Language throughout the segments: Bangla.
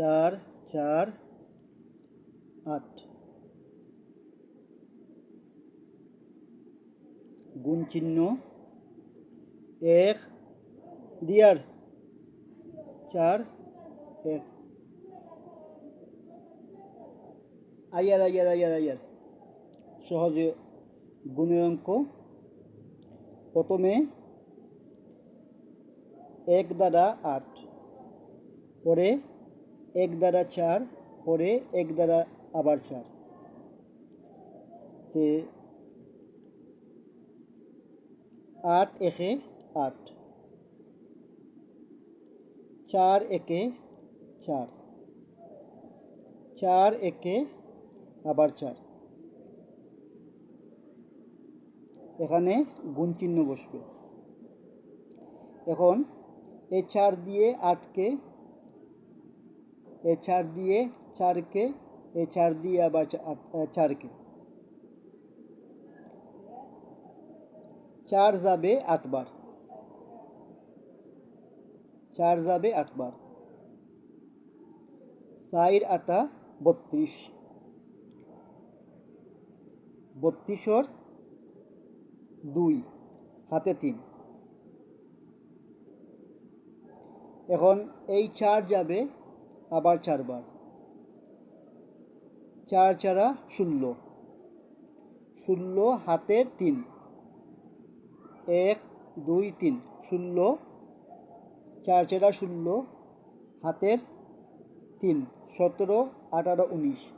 চার চার, আট। গুণ চিহ্ন এক, দিয়ার। চার, এক। আয়ার আয়ার আয়ার আয়ার সহজে গুণের অঙ্ক। প্রথমে এক দ্বারা আট, পরে এক দ্বারা চার, পরে এক দ্বারা আবার চার। তে আট একে আট। চার একে চার। চার একে আবার চার। এখানে গুণ চিহ্ন বসবে। এখন এই চার দিয়ে আটকে চার দিয়ে চারকে চার দিয়ে আবার চারকে। চার যাবে আটবার। চার যাবে আটবার। চার আটা বত্রিশ। বত্রিশর দুই, হাতে তিন। এখন এই চার যাবে আবার চারবার। চার চারা ষোলো ষোলো হাতের তিন। এক, দুই, তিন। ষোলো চার চারা ষোলো হাতের তিন। সতেরো, আঠারো, উনিশ।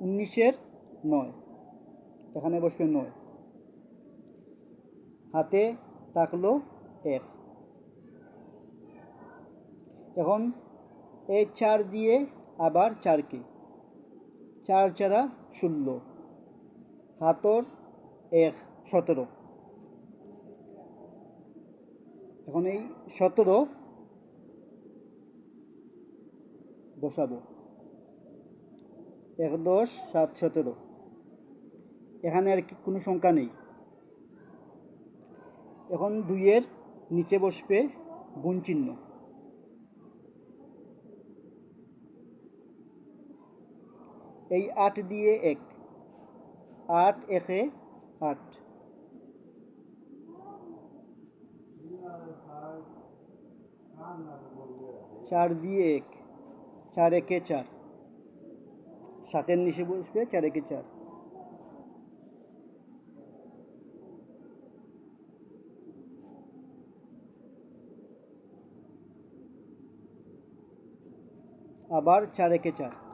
উনিশের নয়। এখানে বসবে নয়। হাতে থাকল এক। এখন এই চার দিয়ে আবার চারকে। চার চারা ষোলো। হাতর এক, সতেরো। এখন এই সতেরো বসাবো। এক, দশ, সাত, সতেরো। এখানে আর কি কোনো সংখ্যা নেই। এখন দুইয়ের নিচে বসবে গুণ চিহ্ন। এই আট দিয়ে এক। আট একে আট। চার দিয়ে এক। চার একে চার। সাতের নিচে বসবে, চার একে চার। আবার চার একে চার।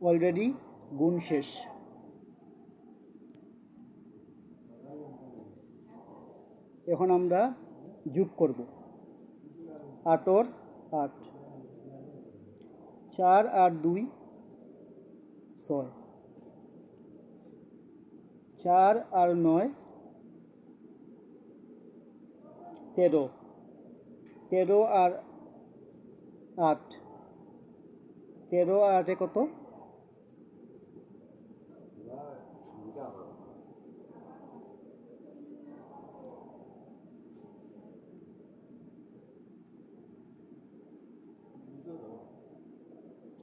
অলরেডি গুণ শেষ। এখন আমরা যোগ করব। আটর আট। চার আট দুই ছয়। চার আর নয় তেরো। তেরো আর আট। তেরো আর আটে কত?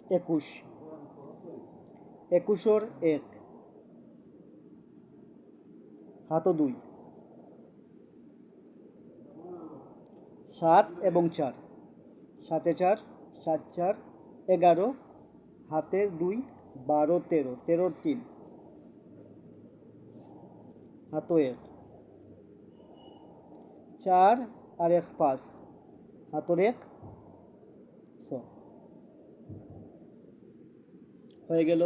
একুশ। একুশর এক। হাত দুই। সাত এবং চার। সাতে চার, সাত চার, এগারো। হাতের দুই, বারো, তেরো। তেরোর তিন। হাতো এক। চার আর এক পাঁচ। হাতর এক, ছ। হয়ে গেল।